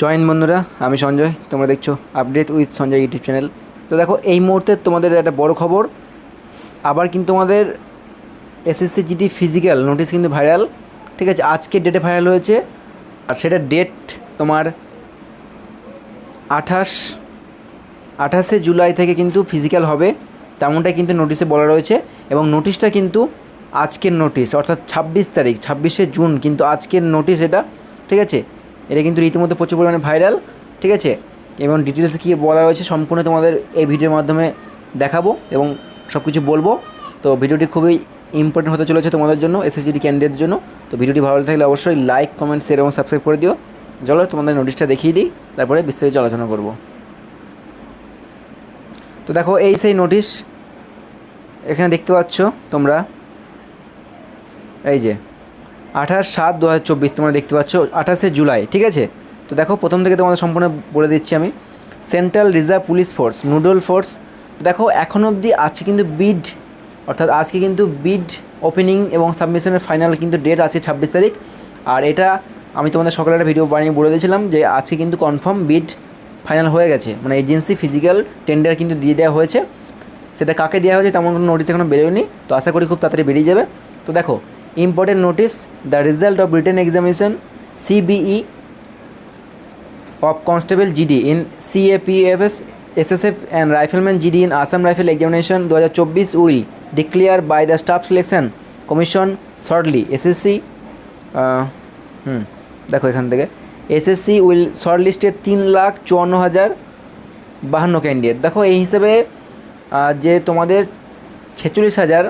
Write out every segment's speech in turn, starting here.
Join বন্ধুরা, আমি সঞ্জয়, তোমরা দেখছ update with Sanjay YouTube channel তো দেখো, এই মুহূর্তে তোমাদের একটা বড় খবর, আবার কিন্তু তোমাদের এসএসসি জিডি ফিজিক্যাল নোটিশ কিন্তু ভাইরাল ঠিক আছে? আজকে ডেটে ভাইরাল হয়েছে, আর সেটা ডেট তোমার আঠাশ, আঠাশে জুলাই থেকে কিন্তু ফিজিক্যাল হবে তেমনটাই কিন্তু নোটিশে বলা রয়েছে, এবং নোটিশটা কিন্তু আজকের নোটিশ অর্থাৎ ছাব্বিশ তারিখ, ছাব্বিশে জুন কিন্তু আজকের নোটিশ এটা, ঠিক আছে? এটা কিন্তু রীতিমতো প্রচুর পরিমাণে ভাইরাল ঠিক আছে? এবং ডিটেলসে কী বলা রয়েছে সম্পূর্ণ তোমাদের এই ভিডিওর মাধ্যমে দেখাবো এবং সব কিছু বলব। তো ভিডিওটি খুবই ইম্পর্টেন্ট হতে চলেছে তোমাদের জন্য এসএসজিডি ক্যান্ডিডেটদের জন্য। তো ভিডিওটি ভালো থাকলে অবশ্যই লাইক কমেন্ট শেয়ার এবং সাবস্ক্রাইব করে দিও। চলো তোমাদের নোটিশটা দেখিয়ে দিই, তারপরে বিস্তারিত আলোচনা করব। তো দেখো, এই সেই নোটিশ এখানে দেখতে পাচ্ছ তোমরা, এই যে আঠাশ সাত দু হাজার চব্বিশ, তোমরা দেখতে পাচ্ছ, আঠাশে জুলাই, ঠিক আছে? তো দেখো, প্রথম থেকে তোমাদের সম্পূর্ণ বলে দিচ্ছি আমি। Central reserve police force nodal force দেখো, এখন অবধি আজকে কিন্তু বিড অর্থাৎ আজকে কিন্তু বিড ওপেনিং এবং সাবমিশনের ফাইনাল কিন্তু ডেট আছে ছাব্বিশ তারিখ। আর এটা আমি তোমাদের সকালে একটা ভিডিও বানিয়ে বলে দিয়েছিলাম যে, আজকে কিন্তু কনফার্ম বিড ফাইনাল হয়ে গেছে। মানে এজেন্সি ফিজিক্যাল টেন্ডার কিন্তু দিয়ে দেওয়া হয়েছে। সেটা কাকে দেওয়া হয়েছে, তেমন কোনো নোটিশ এখনও বেরোয়নি। তো আশা করি খুব তাড়াতাড়ি বেরিয়ে যাবে। তো দেখো important notice the result of written examination CBE of constable GD in CAPFs S S F and rifleman GD in Assam rifle examination দু হাজার চব্বিশ will declare by the staff selection commission shortly SSC দেখো এখান থেকে। SSC will short listed তিন লাখ চুয়ান্ন হাজার বাহান্ন ক্যান্ডিডেট দেখো এই হিসেবে যে তোমাদের ছেচল্লিশ হাজার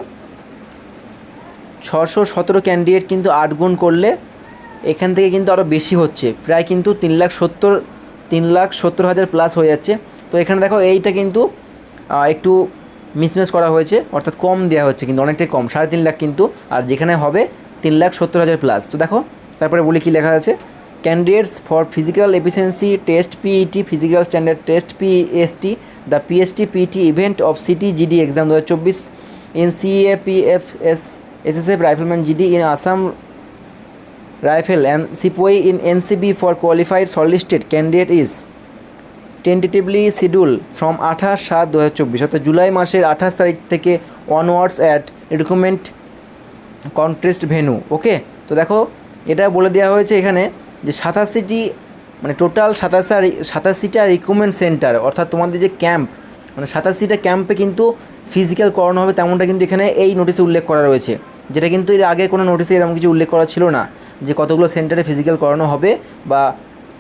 ছশো সতেরো ক্যান্ডিডেট কিন্তু আট গুণ করলে এখান থেকে কিন্তু আরও বেশি হচ্ছে। প্রায় কিন্তু তিন লাখ সত্তর, তিন লাখ সত্তর হাজার প্লাস হয়ে যাচ্ছে। তো এখানে দেখো এইটা কিন্তু একটু মিসম্যাচ করা হয়েছে, অর্থাৎ কম দেওয়া হচ্ছে কিন্তু, অনেকটাই কম, সাড়ে তিন লাখ কিন্তু, আর যেখানে হবে তিন লাখ সত্তর হাজার প্লাস তো দেখো, তারপরে বলি কী লেখা আছে? Candidates for physical efficiency test PET physical standard test PST the PST PT event of CT GD exam দু হাজার চব্বিশ in CAPFs SSF rifleman GD in Assam rifle and sepoy in ncb for qualified shortlisted candidate is tentatively schedule from আঠাশ সাত দু হাজার চব্বিশ। অর্থাৎ জুলাই মাসের আঠাশ তারিখ থেকে onwards at recommend contest venue okay তো দেখো, এটা বলে দেওয়া হয়েছে এখানে যে সাতাশিটি মানে টোটাল সাতাশা সাতাশিটা রিক্রুটমেন্ট সেন্টার অর্থাৎ তোমাদের যে ক্যাম্প মানে সাতাশিটা ক্যাম্পে কিন্তু ফিজিক্যাল করানো হবে তেমনটা কিন্তু এখানে এই নোটিশে উল্লেখ করা রয়েছে। যেটা কিন্তু এর আগে কোনো নোটিশে এরকম কিছু উল্লেখ করা ছিল না যে কতগুলো সেন্টারে ফিজিক্যাল করানো হবে বা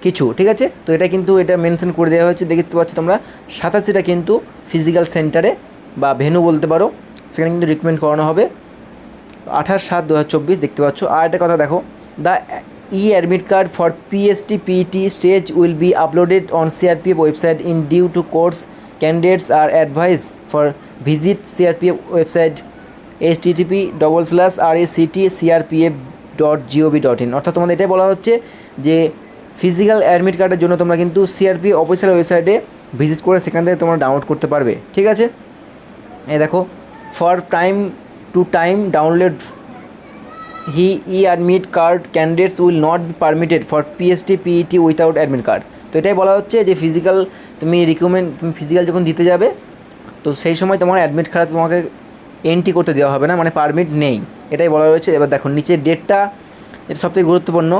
কিছু, ঠিক আছে? তো এটা কিন্তু এটা মেনশন করে দেওয়া হয়েছে, দেখতে পাচ্ছ তোমরা। সাতাশিটা কিন্তু ফিজিক্যাল সেন্টারে বা ভেনু বলতে পারো, সেখানে কিন্তু রিকমেন্ড করানো হবে। আঠাশ সাত দু দেখতে পাচ্ছ। আর একটা কথা দেখো the e admit card for PST PET stage will be uploaded on CRPF website in due to course candidates are advise for visit CRPF website H TTP double slash R A CT CRPF dot GOV dot in অর্থাৎ তোমাদের এটাই বলা হচ্ছে যে physical admit কার্ডের জন্য তোমরা কিন্তু সিআরপি অফিসিয়াল ওয়েবসাইটে ভিজিট করে সেখান থেকে তোমরা ডাউনলোড করতে পারবে। ঠিক আছে? এই দেখো for time to time download he e admit card candidates will not be permitted for PST PET without admit card তো এটাই বলা হচ্ছে যে ফিজিক্যাল তুমি রিকমেন্ড তুমি ফিজিক্যাল যখন দিতে যাবে, তো সেই সময় তোমার অ্যাডমিট কার্ড তোমাকে এন্ট্রি করতে দেওয়া হবে না মানে পারমিট নেই। এটাই বলা রয়েছে। এবার দেখো, নিচের ডেটটা এটা সবথেকে গুরুত্বপূর্ণ।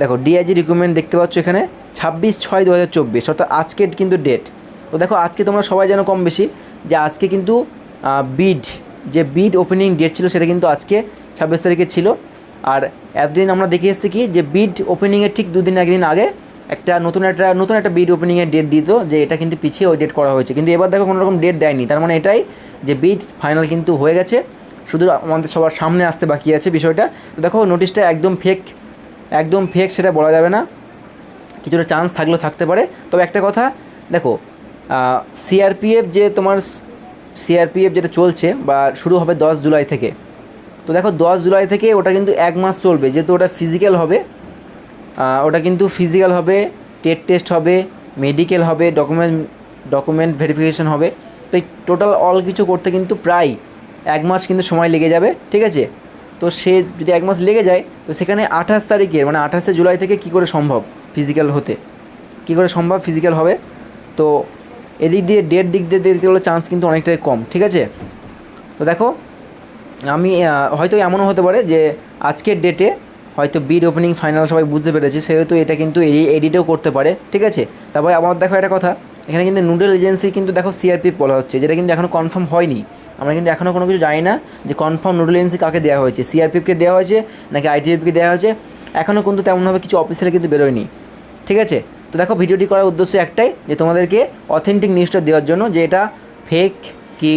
দেখো ডিআইজি রিক্রুটমেন্ট দেখতে পাচ্ছ এখানে ছাব্বিশ ছয় দু হাজার চব্বিশ, অর্থাৎ আজকের কিন্তু ডেট তো দেখো, আজকে তোমরা সবাই জানো কম বেশি যে আজকে কিন্তু বিড যে বিড ওপেনিং ডেট ছিল সেটা কিন্তু আজকে ছাব্বিশ তারিখে ছিল। আর এতদিন আমরা দেখে এসেছি কি, যে বিড ওপেনিংয়ের ঠিক দুদিন, একদিন আগে একটা নতুন একটা নতুন একটা বিড ওপেনিংয়ের ডেট দিত যে এটা কিন্তু পিছিয়ে ওই ডেট করা হয়েছে। কিন্তু এবার দেখো কোনো রকম ডেট দেয়নি। তার মানে এটাই যে বিড ফাইনাল কিন্তু হয়ে গেছে। শুধু আমাদের সবার সামনে আসতে বাকি আছে বিষয়টা। তো দেখো নোটিশটা একদম ফেক একদম ফেক সেটা বলা যাবে না। কিছুটা চান্স থাকলেও থাকতে পারে। তবে একটা কথা, দেখো সিআরপিএফ যে তোমার সিআরপিএফ যেটা চলছে বা শুরু হবে দশ জুলাই থেকে। তো দেখো দশ জুলাই থেকে ওটা কিন্তু এক মাস চলবে। যেহেতু ওটা ফিজিক্যাল হবে ওটা কিন্তু ফিজিক্যাল হবে টেট টেস্ট হবে মেডিকেল হবে ডকুমেন্ট ডকুমেন্ট ভেরিফিকেশন হবে। তো এই টোটাল অল কিছু করতে কিন্তু প্রায় এক মাস কিন্তু সময় লেগে যাবে, ঠিক আছে? তো সে যদি এক মাস লেগে যায়, তো সেখানে আঠাশ তারিখের মানে আঠাশে জুলাই থেকে কী করে সম্ভব ফিজিক্যাল হতে? কী করে সম্ভব ফিজিক্যাল হবে? তো এদিক দিয়ে ডেট দিক দিয়ে দেখতে গেলে চান্স কিন্তু অনেকটাই কম, ঠিক আছে? তো দেখো, আমি হয়তো এমনও হতে পারে যে আজকের ডেটে হয়তো বিড ওপেনিং ফাইনাল সবাই বুঝতে পেরেছে, সেহেতু এটা কিন্তু এডিটও করতে পারে, ঠিক আছে? তারপরে আমার দেখো একটা কথা, এখানে কিন্তু নুডল এজেন্সি কিন্তু দেখো সিআরপি বলা হচ্ছে, যেটা কিন্তু এখনও কনফার্ম হয়নি। আমরা কিন্তু এখনও কোনো কিছু জানি না যে কনফার্ম নুডল এজেন্সি কাকে দেওয়া হয়েছে সিআরপিএফকে দেওয়া হয়েছে নাকি আইটিএফকে দেওয়া হয়েছে এখনও কিন্তু তেমনভাবে কিছু অফিসিয়ালি কিন্তু বেরোয়নি, ঠিক আছে? তো দেখো ভিডিওটি করার উদ্দেশ্য একটাই, যে তোমাদেরকে অথেন্টিক নিউজটা দেওয়ার জন্য যে এটা ফেক কি,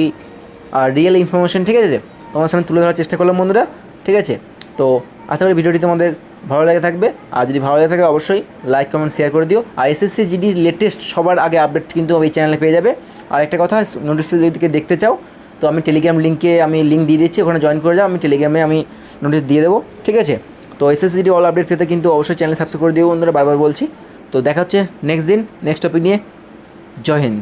আর রিয়েল ইনফরমেশন ঠিক আছে? তোমার সামনে তুলে ধরার চেষ্টা করলাম বন্ধুরা, ঠিক আছে? তো আশা করি ভিডিওটি তোমাদের ভালো লেগে থাকবে। আর যদি ভালো লেগে থাকে, অবশ্যই লাইক কমেন্ট শেয়ার করে দিও। আর এসএসসি জিডি লেটেস্ট সবার আগে আপডেট কিন্তু এই চ্যানেলে পেয়ে যাবে। আর একটা কথা নোটিস যদি দেখতে চাও, তো আমি টেলিগ্রাম লিঙ্কে আমি লিঙ্ক দিয়ে দিচ্ছি, ওখানে জয়েন করে যাও, আমি টেলিগ্রামে আমি নোটিস দিয়ে দেবো, ঠিক আছে? তো এসএসসি জিডি অল আপডেট পেতে কিন্তু অবশ্যই চ্যানেল সাবস্ক্রাইব করে দিও, বন্ধুরা, বারবার বলছি। তো দেখা হচ্ছে নেক্সট দিন নেক্সট টপিক নিয়ে। জয় হিন্দ।